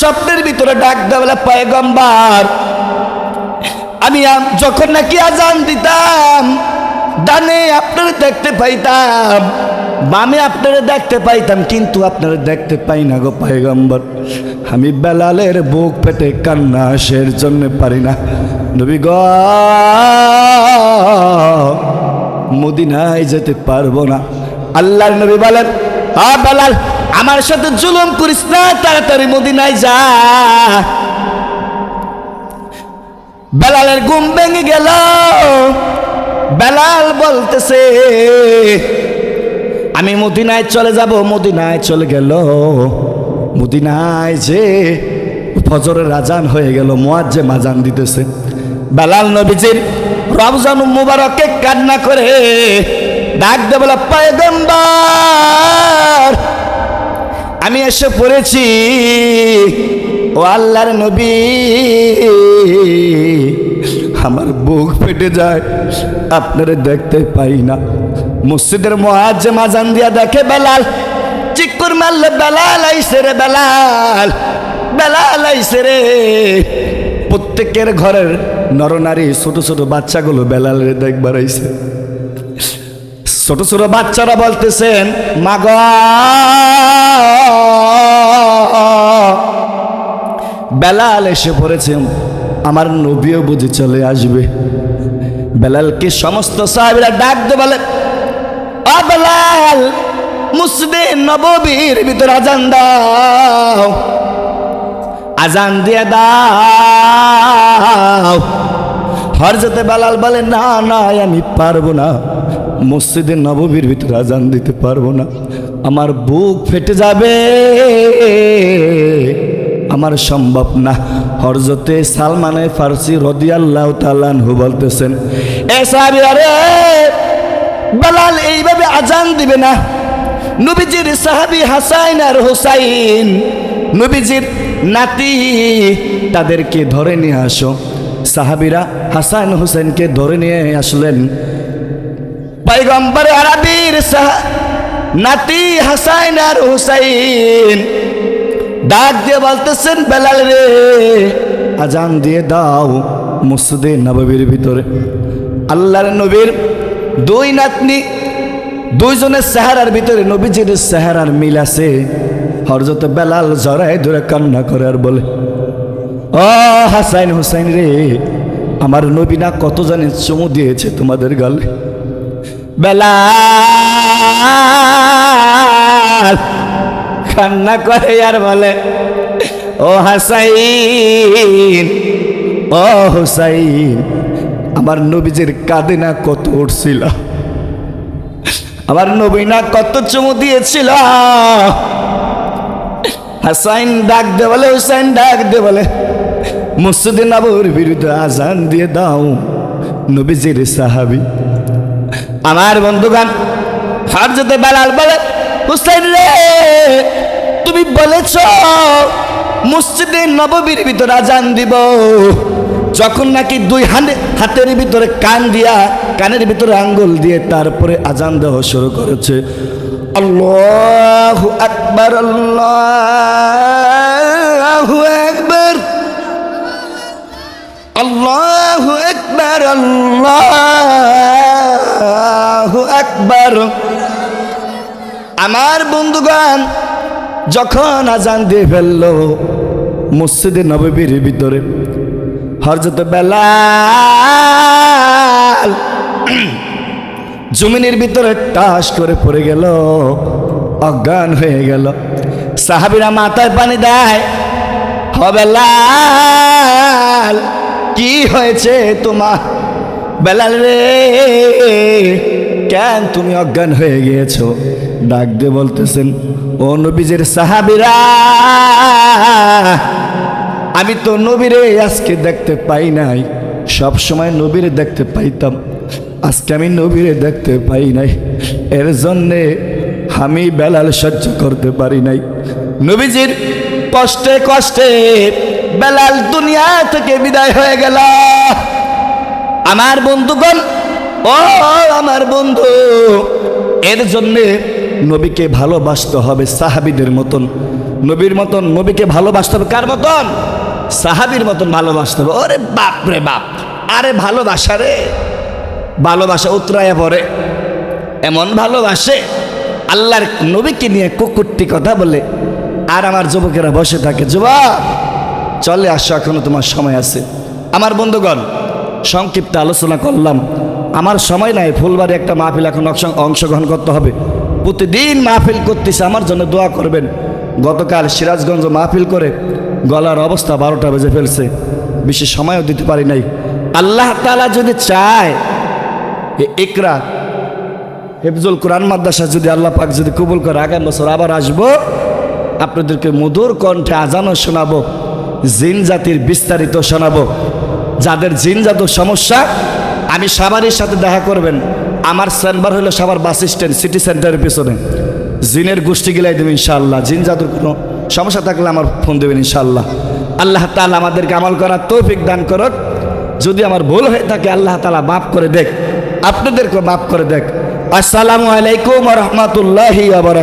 স্বপ্নের ভিতরে ডাক দেওয়া পয়গম্বার, আমি যখন নাকি আজান দিতাম, ডানে আপনারা দেখতে পাইতাম, বামে আপনারা দেখতে পাইতাম, কিন্তু আপনারা দেখতে পাই না গো পায়গম্বর। আমি বেলালের বুক পেটে কান্না আসের জন্য পারি না। নবী গ, মদিনায় যেতে পারব না। আল্লাহর নবী বলেন, আ বেলাল আমার সাথে জুলুম করিস না, তাড়াতাড়ি মদিনায় যা। বেলালের ঘুম ভেঙে গেল। বেলাল বলতেছে, আমি মদিনায় চলে যাব, মদিনায় চলে গেল। মদিনায় যে ফজরের আজান হয়ে গেল মোয়াজ্জে মাজান দিতেছে। বেলাল নবীজির রমজান মুবারকে কান্না করে ডাক দে বলে, পয়গম্বর আমি এসে পড়েছি, ও আল্লাহর নবী। আমার বুক ফেটে যায়, আপনারা দেখতে পাই না। মসজিদের মহাজে মাজান দিয়া দেখে বেলাল চিকুর মারলে বেলাল আইসে রে বেলাল বেলাল আইসে রে। প্রত্যেকের ঘরের নরনারী, ছোট ছোট বাচ্চাগুলো বেলালের দেখবার আইসে। ছোট ছোট বাচ্চারা বলতেছেন, মাগ, বেলাল এসে পড়েছে, আমার নবীও বুঝে চলে আসবে। বেলালকে সমস্ত সাহেবরা ডাক দে বলে বেলাল মুসদে নববীর ভিতর আজান দাও, আজান দিয়ে দাও। হরজতে বেলাল বলে, না না, আমি পারব না। মসজিদে নববীর ভিতরে আজান দিতে পারব না। আমার বুক ফেটে যাবে। আমার সম্ভব না। হরজতে সালমানে ফার্সি রদিয়াল্লাহ তালানহু বলতেছেন, এ বেলাল এইভাবে আজান দিবে না। নবীজির সাহাবি হাসাইন আর হোসাইন, নবীজির নাতি, তাদেরকে ধরে নিয়ে আসো। সাহাবিরা হাসান হোসেনকে ধরে নিয়ে আসলেন। পয়গম্বর আরবির নাতি হাসাইন আর হুসাইন। ডাক দিয়ে বলতেছেন, বেলাল রে, আজান দিয়ে দাও মসজিদে নববীর ভিতরে। আল্লাহর নবীর দুই নাতনি, দুইজনের চেহারার ভিতরে নবীজির চেহারার মিল আছে। হরজত বেলাল জড়ায় ধরে কান্না করে আর বলে, ও হাসাইন হুসাইন রে, আমার নবীনা কত জানে চুমু দিয়েছে তোমাদের গালে? বেলাল। কান্না করে আর বলে, ও হাসাইন, ও হুসাইন, আমার নবীজির কাঁদে না কত উঠছিল? আমার নবীনা কত চুমু দিয়েছিল? হাসাইন ডাক দে বলে, হুসাইন ডাক দে বলে, মসজিদে আবুর বিরুদ্ধে আজান দিয়ে দাও, নবীজির সাহাবি। আমার বন্ধুগান ফারজতে বেলাল বলে, হুসাইন রে, তুমি বলেছ মসজিদে নববীর ভিতরে আজান দিব। যখন নাকি দুই হাতে হাতের ভিতরে কান দিয়া, কানের ভিতরে আঙ্গুল দিয়ে তারপরে আজান দেওয়া শুরু করেছে। আল্লাহু আকবার আল্লাহু আকবার। আল্লাহু আকবার, আল্লাহু আকবার। আমার বন্ধুগান যখন আজান দিয়ে ফেলল মসজিদে নববীর ভিতরে হরজত বেলাল জমিনের ভিতরে টাস করে পড়ে গেল, অজ্ঞান হয়ে গেল। সাহাবিরা মাথায় পানি দেয় হবে কি হয়েছে তোমার? বেলাল রে কেন তুমি অজ্ঞান হয়ে গিয়েছো? ডাক দিয়ে বলতেছেন, ও নবীজের সাহাবিরা, আমি তো নবীরে আজকে দেখতে পাই নাই। সব সময় নবীরে দেখতে পাইতাম, আজকে আমি নবীরে দেখতে পাই নাই। এর জন্যে আমি বেলাল সহ্য করতে পারি নাই। নবীজির কষ্টে কষ্টে বেলাল দুনিয়া থেকে বিদায় হয়ে গেল। আমার বন্ধুগণ ও আমার বন্ধু, এর জন্যে নবীকে ভালোবাসতে হবে সাহাবিদের মতন। নবীর মতন নবীকে ভালোবাসতে হবে কার মতন? সাহাবির মতন ভালোবাসতে হবে। ওরে বাপ রে বাপ, আরে ভালোবাসা রে। ভালোবাসা উতরাইয়া পড়ে, এমন ভালোবাসে আল্লাহর নবীকে নিয়ে কুকুরটি কথা বলে, আর আমার যুবকেরা বসে থাকে, যুবক, চলে আসো, এখনও তোমার সময় আছে। আমার বন্ধুগণ, সংক্ষিপ্ত আলোচনা করলাম। আমার সময় নাই, ফুলবাড়ি একটা মাহফিল এখন অংশগ্রহণ করতে হবে। প্রতিদিন মাহফিল করতেছে, আমার জন্য দোয়া করবেন। গতকাল সিরাজগঞ্জ মাহফিল করে গলার অবস্থা বারোটা বেজে ফেলছে। বেশি সময়ও দিতে পারি নাই। আল্লাহ তালা যদি চায়, এ ইকরা, হেফজুল কোরআন মাদ্রাসা যদি আল্লাহ পাক যদি কবুল করে, আগামী বছর আবার আসব। আপনাদেরকে মধুর কণ্ঠে আজানও শোনাবো, জিন জাতির বিস্তারিত শোনাবো। যাদের জিন জাতীয় সমস্যা আমি সাবারের সাথে দেখা করবেন। আমার চেম্বার হলো সাবার বাস স্ট্যান্ড, সিটি সেন্টারের পিছনে। জিনের গোষ্ঠী গিলাই দেবেন ইনশাআল্লাহ। জিন জাতুর কোনো সমস্যা থাকলে আমার ফোন দেবেন ইনশাআল্লাহ। আল্লাহ তালা আমাদেরকে আমল করার তৌফিক দান করক। যদি আমার ভুল হয়ে থাকে, আল্লাহ তালা মাফ করে দেখ। আপনাদেরকে মাফ করে দেখ। আসসালামু আলাইকুম রহমতুল্লাহি আবার